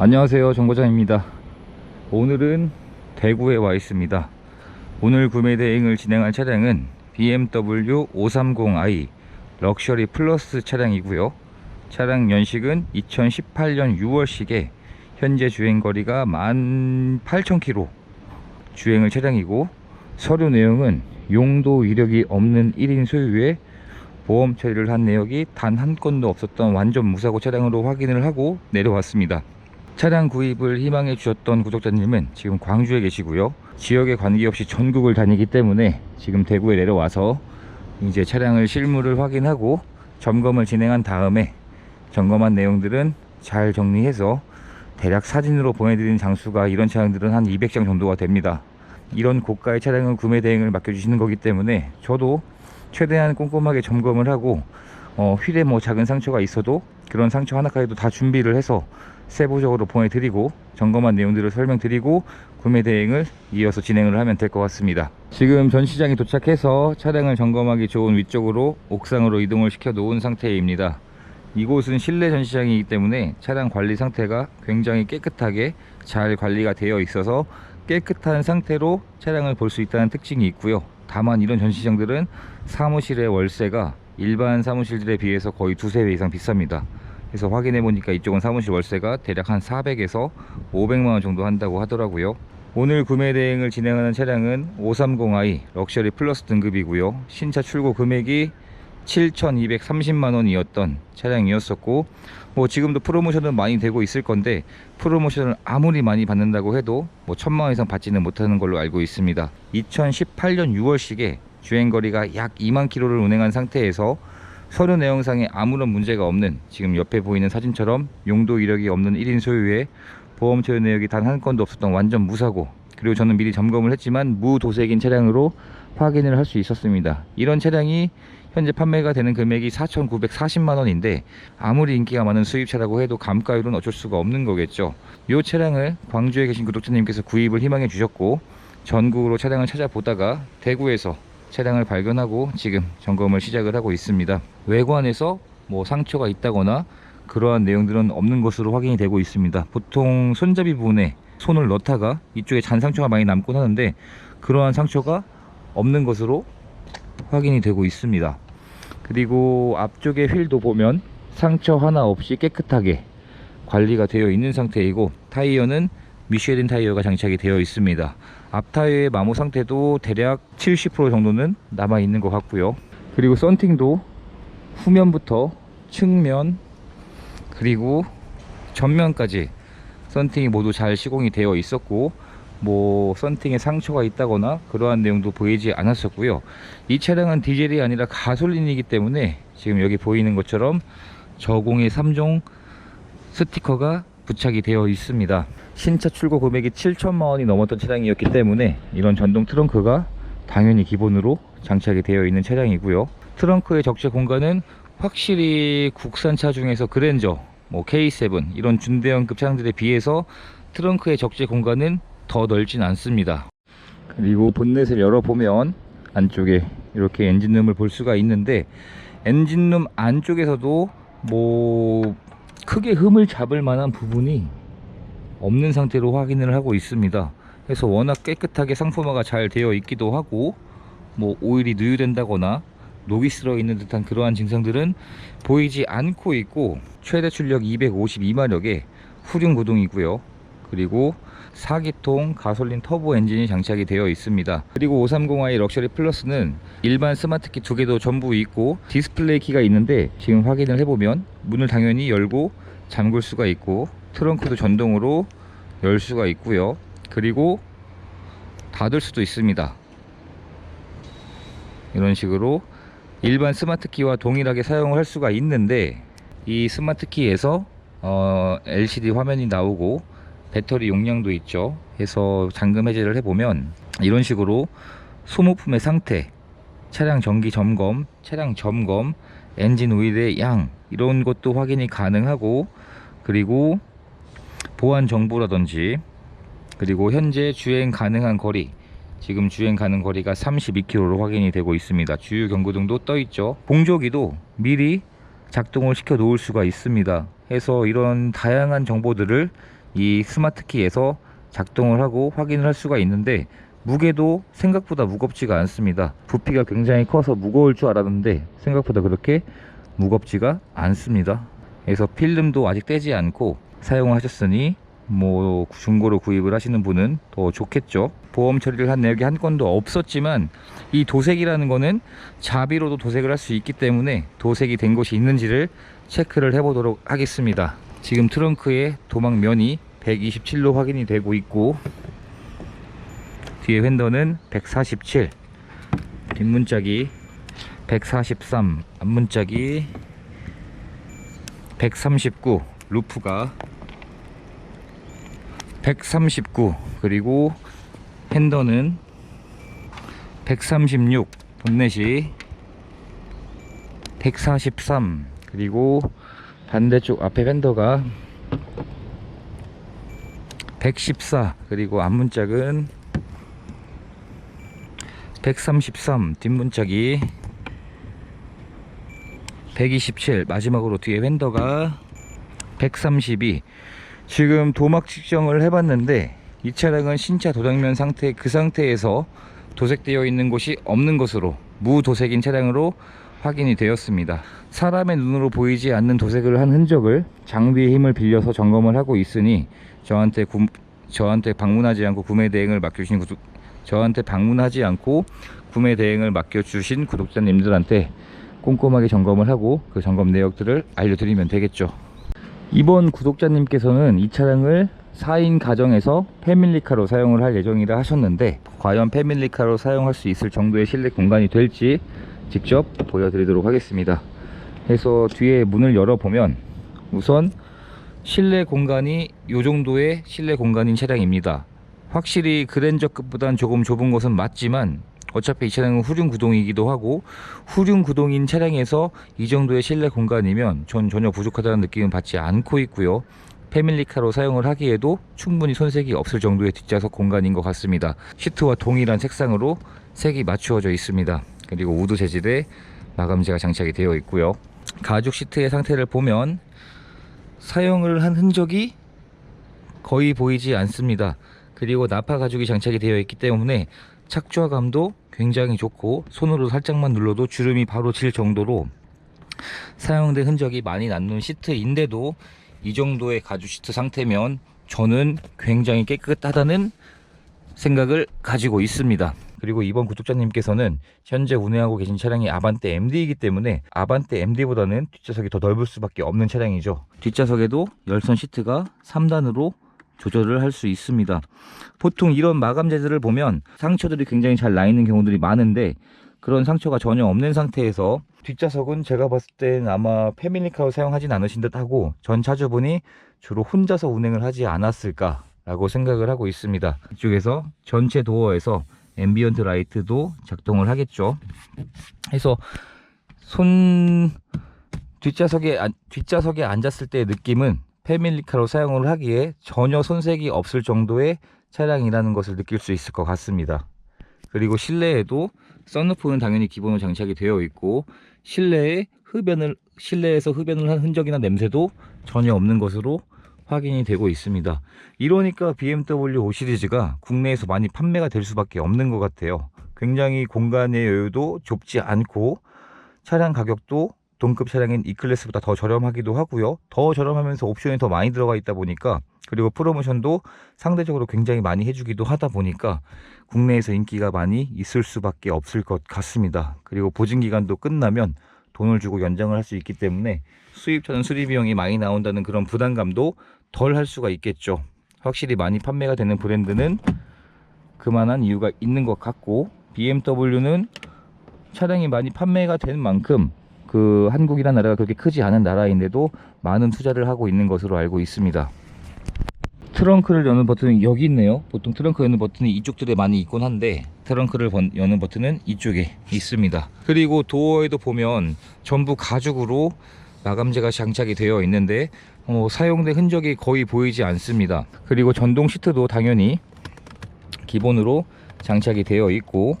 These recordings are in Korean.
안녕하세요 정거장입니다. 오늘은 대구에 와 있습니다. 오늘 구매 대행을 진행할 차량은 BMW 530i 럭셔리 플러스 차량이고요. 차량 연식은 2018년 6월식에 현재 주행거리가 18,000km 주행을 차량이고 서류 내용은 용도 이력이 없는 1인 소유의 보험 처리를 한 내역이 단 한 건도 없었던 완전 무사고 차량으로 확인을 하고 내려왔습니다. 차량 구입을 희망해 주셨던 구독자님은 지금 광주에 계시고요. 지역에 관계없이 전국을 다니기 때문에 지금 대구에 내려와서 이제 차량을 실물을 확인하고 점검을 진행한 다음에 점검한 내용들은 잘 정리해서 대략 사진으로 보내드리는 장수가 이런 차량들은 한 200장 정도가 됩니다. 이런 고가의 차량은 구매 대행을 맡겨주시는 거기 때문에 저도 최대한 꼼꼼하게 점검을 하고 어, 휠에 뭐 작은 상처가 있어도 그런 상처 하나까지도 다 준비를 해서 세부적으로 보내드리고 점검한 내용들을 설명드리고 구매 대행을 이어서 진행을 하면 될 것 같습니다. 지금 전시장에 도착해서 차량을 점검하기 좋은 위쪽으로 옥상으로 이동을 시켜 놓은 상태입니다. 이곳은 실내 전시장이기 때문에 차량 관리 상태가 굉장히 깨끗하게 잘 관리가 되어 있어서 깨끗한 상태로 차량을 볼 수 있다는 특징이 있고요. 다만 이런 전시장들은 사무실의 월세가 일반 사무실들에 비해서 거의 두세 배 이상 비쌉니다. 그래서 확인해 보니까 이쪽은 사무실 월세가 대략 한 400에서 500만 원 정도 한다고 하더라고요. 오늘 구매 대행을 진행하는 차량은 530i 럭셔리 플러스 등급이고요. 신차 출고 금액이 7,230만 원이었던 차량이었었고 뭐 지금도 프로모션은 많이 되고 있을 건데 프로모션을 아무리 많이 받는다고 해도 뭐 천만 원 이상 받지는 못하는 걸로 알고 있습니다. 2018년 6월식에 주행거리가 약 2만 킬로를 운행한 상태에서 서류 내용상에 아무런 문제가 없는 지금 옆에 보이는 사진처럼 용도 이력이 없는 1인 소유의 보험 처리 내역이 단 한 건도 없었던 완전 무사고 그리고 저는 미리 점검을 했지만 무도색인 차량으로 확인을 할 수 있었습니다. 이런 차량이 현재 판매가 되는 금액이 4,940만 원인데 아무리 인기가 많은 수입차라고 해도 감가율은 어쩔 수가 없는 거겠죠. 이 차량을 광주에 계신 구독자님께서 구입을 희망해 주셨고 전국으로 차량을 찾아보다가 대구에서 차량을 발견하고 지금 점검을 시작을 하고 있습니다. 외관에서 뭐 상처가 있다거나 그러한 내용들은 없는 것으로 확인이 되고 있습니다. 보통 손잡이 부분에 손을 넣다가 이쪽에 잔 상처가 많이 남곤 하는데 그러한 상처가 없는 것으로 확인이 되고 있습니다. 그리고 앞쪽의 휠도 보면 상처 하나 없이 깨끗하게 관리가 되어 있는 상태이고 타이어는 미쉐린 타이어가 장착이 되어 있습니다. 앞 타이어의 마모 상태도 대략 70% 정도는 남아 있는 것 같고요. 그리고 썬팅도 후면부터 측면 그리고 전면까지 썬팅이 모두 잘 시공이 되어 있었고 뭐 썬팅에 상처가 있다거나 그러한 내용도 보이지 않았었고요. 이 차량은 디젤이 아니라 가솔린이기 때문에 지금 여기 보이는 것처럼 저공의 3종 스티커가 부착이 되어 있습니다. 신차 출고 금액이 7천만 원이 넘었던 차량이었기 때문에 이런 전동 트렁크가 당연히 기본으로 장착이 되어 있는 차량이고요. 트렁크의 적재 공간은 확실히 국산차 중에서 그랜저, 뭐 K7 이런 준대형급 차량들에 비해서 트렁크의 적재 공간은 더 넓진 않습니다. 그리고 본넷을 열어보면 안쪽에 이렇게 엔진룸을 볼 수가 있는데 엔진룸 안쪽에서도 뭐 크게 흠을 잡을 만한 부분이 없는 상태로 확인을 하고 있습니다. 그래서 워낙 깨끗하게 상품화가 잘 되어 있기도 하고 뭐 오일이 누유된다거나 녹이 슬어 있는 듯한 그러한 증상들은 보이지 않고 있고 최대 출력 252마력의 후륜 구동이고요. 그리고 4기통 가솔린 터보 엔진이 장착이 되어 있습니다. 그리고 530i 럭셔리 플러스는 일반 스마트키 두 개도 전부 있고 디스플레이 키가 있는데 지금 확인을 해보면 문을 당연히 열고 잠글 수가 있고 트렁크도 전동으로 열 수가 있고요. 그리고 닫을 수도 있습니다. 이런 식으로 일반 스마트키와 동일하게 사용을 할 수가 있는데 이 스마트키에서 어, LCD 화면이 나오고 배터리 용량도 있죠. 해서 잠금 해제를 해보면 이런 식으로 소모품의 상태 차량 정기 점검 차량 점검 엔진 오일의 양 이런 것도 확인이 가능하고 그리고 보안 정보라든지 그리고 현재 주행 가능한 거리 지금 주행 가능 거리가 32km로 확인이 되고 있습니다. 주유 경고등도 떠 있죠. 공조기도 미리 작동을 시켜 놓을 수가 있습니다. 해서 이런 다양한 정보들을 이 스마트키에서 작동을 하고 확인을 할 수가 있는데 무게도 생각보다 무겁지가 않습니다. 부피가 굉장히 커서 무거울 줄 알았는데 생각보다 그렇게 무겁지가 않습니다. 그래서 필름도 아직 떼지 않고 사용하셨으니 뭐 중고로 구입을 하시는 분은 더 좋겠죠. 보험 처리를 한 내역이 한 건도 없었지만 이 도색이라는 거는 자비로도 도색을 할 수 있기 때문에 도색이 된 곳이 있는지를 체크를 해 보도록 하겠습니다. 지금 트렁크의 도막면이 127로 확인이 되고 있고 뒤에 휀더는 147 뒷문짝이 143 앞문짝이 139 루프가 139 그리고 핸더는 136 본넷이 143 그리고 반대쪽 앞에 팬더가 114 그리고 앞문짝은 133 뒷문짝이 127 마지막으로 뒤에 팬더가 132 지금 도막 측정을 해봤는데 이 차량은 신차 도장면 상태 그 상태에서 도색되어 있는 곳이 없는 것으로 무도색인 차량으로 확인이 되었습니다. 사람의 눈으로 보이지 않는 도색을 한 흔적을 장비의 힘을 빌려서 점검을 하고 있으니 저한테 구, 저한테 방문하지 않고 구매 대행을 맡겨주신 구독, 저한테 방문하지 않고 구매 대행을 맡겨주신 구독자님들한테 꼼꼼하게 점검을 하고 그 점검 내역들을 알려드리면 되겠죠. 이번 구독자님께서는 이 차량을 4인 가정에서 패밀리카로 사용을 할 예정이라 하셨는데 과연 패밀리카로 사용할 수 있을 정도의 실내 공간이 될지 직접 보여드리도록 하겠습니다 그래서 뒤에 문을 열어보면 우선 실내 공간이 이 정도의 실내 공간인 차량입니다 확실히 그랜저급보단 조금 좁은 것은 맞지만 어차피 이 차량은 후륜 구동이기도 하고 후륜 구동인 차량에서 이 정도의 실내 공간이면 전 전혀 부족하다는 느낌은 받지 않고 있고요. 패밀리카로 사용을 하기에도 충분히 손색이 없을 정도의 뒷좌석 공간인 것 같습니다. 시트와 동일한 색상으로 색이 맞추어져 있습니다. 그리고 우드 재질의 마감재가 장착이 되어 있고요. 가죽 시트의 상태를 보면 사용을 한 흔적이 거의 보이지 않습니다. 그리고 나파 가죽이 장착이 되어 있기 때문에 착좌감도 굉장히 좋고 손으로 살짝만 눌러도 주름이 바로 질 정도로 사용된 흔적이 많이 남는 시트인데도 이 정도의 가죽 시트 상태면 저는 굉장히 깨끗하다는 생각을 가지고 있습니다. 그리고 이번 구독자님께서는 현재 운행하고 계신 차량이 아반떼 MD이기 때문에 아반떼 MD보다는 뒷좌석이 더 넓을 수밖에 없는 차량이죠. 뒷좌석에도 열선 시트가 3단으로 조절을 할 수 있습니다. 보통 이런 마감재들을 보면 상처들이 굉장히 잘 나 있는 경우들이 많은데 그런 상처가 전혀 없는 상태에서 뒷좌석은 제가 봤을 땐 아마 패밀리카로 사용하진 않으신 듯 하고 전 차주분이 주로 혼자서 운행을 하지 않았을까 라고 생각을 하고 있습니다. 이쪽에서 전체 도어에서 앰비언트 라이트도 작동을 하겠죠. 해서 손 뒷좌석에 안- 뒷좌석에 앉았을 때의 느낌은 패밀리카로 사용을 하기에 전혀 손색이 없을 정도의 차량이라는 것을 느낄 수 있을 것 같습니다. 그리고 실내에도 썬루프는 당연히 기본으로 장착이 되어 있고 실내에 흡연을 실내에서 흡연을 한 흔적이나 냄새도 전혀 없는 것으로 확인이 되고 있습니다. 이러니까 BMW 5 시리즈가 국내에서 많이 판매가 될 수밖에 없는 것 같아요. 굉장히 공간의 여유도 좁지 않고 차량 가격도 동급 차량인 E클래스보다 더 저렴하기도 하고요. 더 저렴하면서 옵션이 더 많이 들어가 있다 보니까 그리고 프로모션도 상대적으로 굉장히 많이 해주기도 하다 보니까 국내에서 인기가 많이 있을 수밖에 없을 것 같습니다. 그리고 보증 기간도 끝나면 돈을 주고 연장을 할 수 있기 때문에 수입차는 수리 비용이 많이 나온다는 그런 부담감도 덜 할 수가 있겠죠. 확실히 많이 판매가 되는 브랜드는 그만한 이유가 있는 것 같고 BMW는 차량이 많이 판매가 되는 만큼 그 한국이라는 나라가 그렇게 크지 않은 나라인데도 많은 투자를 하고 있는 것으로 알고 있습니다. 트렁크를 여는 버튼은 여기 있네요. 보통 트렁크 여는 버튼이 이쪽들에 많이 있곤 한데 트렁크를 번- 여는 버튼은 이쪽에 있습니다. 그리고 도어에도 보면 전부 가죽으로 마감재가 장착이 되어 있는데 어, 사용된 흔적이 거의 보이지 않습니다. 그리고 전동 시트도 당연히 기본으로 장착이 되어 있고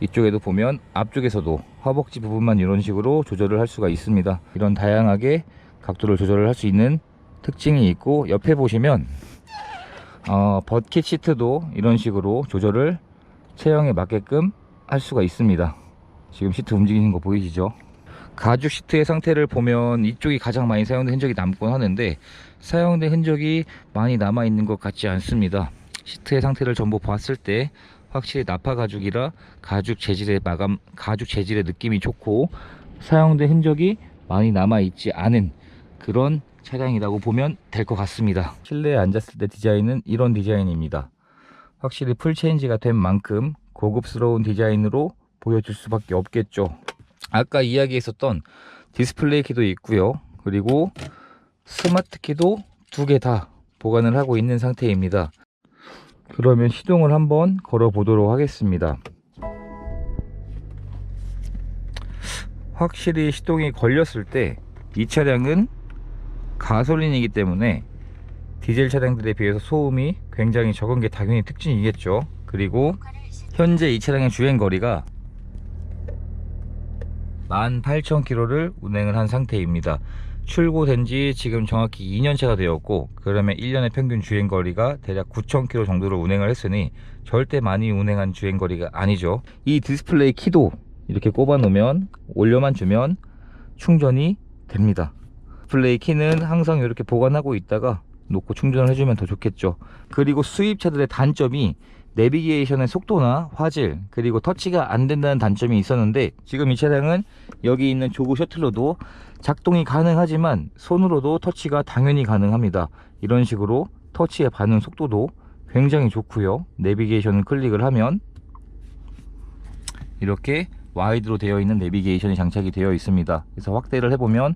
이쪽에도 보면 앞쪽에서도 허벅지 부분만 이런 식으로 조절을 할 수가 있습니다. 이런 다양하게 각도를 조절을 할 수 있는 특징이 있고 옆에 보시면 어, 버킷 시트도 이런 식으로 조절을 체형에 맞게끔 할 수가 있습니다. 지금 시트 움직이는 거 보이시죠? 가죽 시트의 상태를 보면 이쪽이 가장 많이 사용된 흔적이 남곤 하는데 사용된 흔적이 많이 남아 있는 것 같지 않습니다. 시트의 상태를 전부 봤을 때 확실히 나파 가죽이라 가죽 재질의 마감, 가죽 재질의 느낌이 좋고 사용된 흔적이 많이 남아 있지 않은 그런 차량이라고 보면 될 것 같습니다. 실내에 앉았을 때 디자인은 이런 디자인입니다. 확실히 풀체인지가 된 만큼 고급스러운 디자인으로 보여줄 수밖에 없겠죠. 아까 이야기했었던 디스플레이 키도 있고요. 그리고 스마트 키도 두 개 다 보관을 하고 있는 상태입니다. 그러면 시동을 한번 걸어 보도록 하겠습니다. 확실히 시동이 걸렸을 때 이 차량은 가솔린이기 때문에 디젤 차량들에 비해서 소음이 굉장히 적은 게 당연히 특징이겠죠. 그리고 현재 이 차량의 주행 거리가 18,000km를 운행을 한 상태입니다. 출고된 지 지금 정확히 2년차가 되었고 그러면 1년의 평균 주행 거리가 대략 9,000km 정도를 운행을 했으니 절대 많이 운행한 주행 거리가 아니죠. 이 디스플레이 키도 이렇게 꼽아 놓으면 올려만 주면 충전이 됩니다. 디스플레이 키는 항상 이렇게 보관하고 있다가 놓고 충전을 해주면 더 좋겠죠. 그리고 수입차들의 단점이 내비게이션의 속도나 화질 그리고 터치가 안 된다는 단점이 있었는데 지금 이 차량은 여기 있는 조그 셔틀로도 작동이 가능하지만 손으로도 터치가 당연히 가능합니다. 이런 식으로 터치의 반응 속도도 굉장히 좋고요. 내비게이션을 클릭을 하면 이렇게 와이드로 되어 있는 내비게이션이 장착이 되어 있습니다. 그래서 확대를 해보면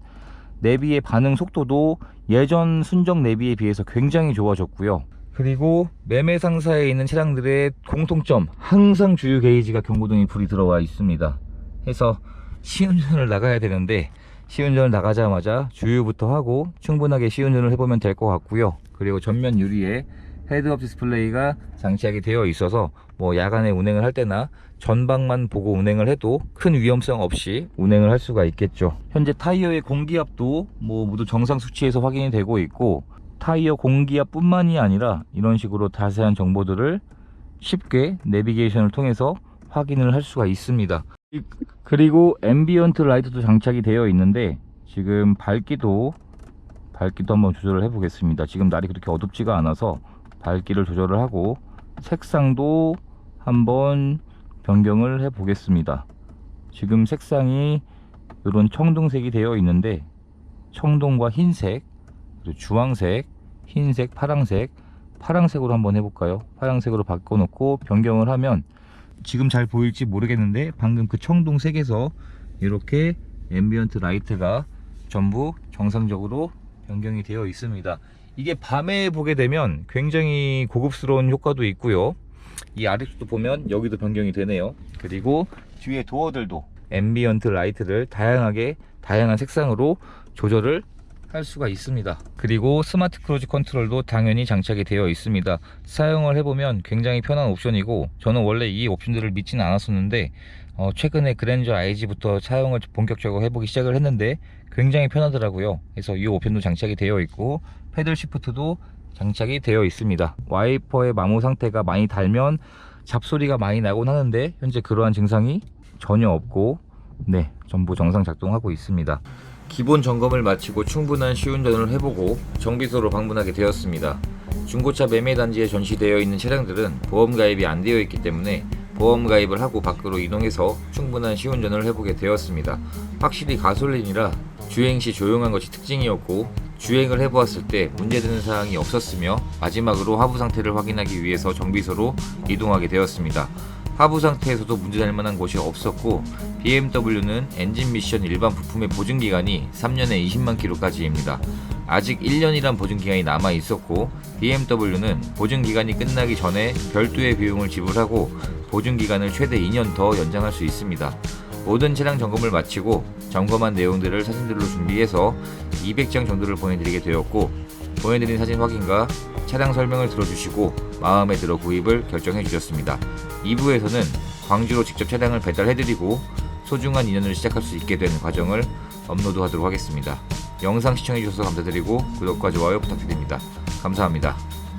내비의 반응 속도도 예전 순정 내비에 비해서 굉장히 좋아졌고요 그리고 매매 상사에 있는 차량들의 공통점 항상 주유 게이지가 경고등이 불이 들어와 있습니다. 해서 시운전을 나가야 되는데 시운전을 나가자마자 주유부터 하고 충분하게 시운전을 해보면 될 것 같고요. 그리고 전면 유리에 헤드업 디스플레이가 장착이 되어 있어서 뭐 야간에 운행을 할 때나 전방만 보고 운행을 해도 큰 위험성 없이 운행을 할 수가 있겠죠. 현재 타이어의 공기압도 뭐 모두 정상 수치에서 확인이 되고 있고 타이어 공기압 뿐만이 아니라 이런 식으로 자세한 정보들을 쉽게 내비게이션을 통해서 확인을 할 수가 있습니다. 이- 그리고 앰비언트 라이트도 장착이 되어 있는데 지금 밝기도 밝기도 한번 조절을 해 보겠습니다. 지금 날이 그렇게 어둡지가 않아서 밝기를 조절을 하고 색상도 한번 변경을 해 보겠습니다. 지금 색상이 이런 청동색이 되어 있는데 청동과 흰색 그리고 주황색 흰색 파랑색 파랑색으로 한번 해볼까요? 파랑색으로 바꿔놓고 변경을 하면 지금 잘 보일지 모르겠는데 방금 그 청동색에서 이렇게 앰비언트 라이트가 전부 정상적으로 변경이 되어 있습니다. 이게 밤에 보게 되면 굉장히 고급스러운 효과도 있고요. 이 아래쪽도 보면 여기도 변경이 되네요. 그리고 뒤에 도어들도 앰비언트 라이트를 다양하게 다양한 색상으로 조절을 할 수가 있습니다. 그리고 스마트 크루즈 컨트롤도 당연히 장착이 되어 있습니다. 사용을 해보면 굉장히 편한 옵션이고 저는 원래 이 옵션들을 믿지는 않았었는데 어, 최근에 그랜저 IG부터 사용을 본격적으로 해보기 시작을 했는데 굉장히 편하더라고요. 그래서 이 옵션도 장착이 되어 있고 패들 시프트도 장착이 되어 있습니다. 와이퍼의 마모 상태가 많이 달면 잡소리가 많이 나곤 하는데 현재 그러한 증상이 전혀 없고 네 전부 정상 작동하고 있습니다 기본 점검을 마치고 충분한 시운전을 해보고 정비소로 방문하게 되었습니다. 중고차 매매 단지에 전시되어 있는 차량들은 보험 가입이 안 되어 있기 때문에 보험 가입을 하고 밖으로 이동해서 충분한 시운전을 해보게 되었습니다. 확실히 가솔린이라 주행 시 조용한 것이 특징이었고 주행을 해보았을 때 문제되는 사항이 없었으며 마지막으로 하부 상태를 확인하기 위해서 정비소로 이동하게 되었습니다. 하부 상태에서도 문제될 만한 곳이 없었고 BMW는 엔진 미션 일반 부품의 보증 기간이 3년에 20만 킬로까지입니다. 아직 1년이란 보증 기간이 남아 있었고 BMW는 보증 기간이 끝나기 전에 별도의 비용을 지불하고 보증 기간을 최대 2년 더 연장할 수 있습니다. 모든 차량 점검을 마치고 점검한 내용들을 사진들로 준비해서 200장 정도를 보내드리게 되었고 보내드린 사진 확인과 차량 설명을 들어주시고 마음에 들어 구입을 결정해 주셨습니다. 2부에서는 광주로 직접 차량을 배달해드리고 소중한 인연을 시작할 수 있게 된 과정을 업로드하도록 하겠습니다. 영상 시청해주셔서 감사드리고 구독과 좋아요 부탁드립니다. 감사합니다.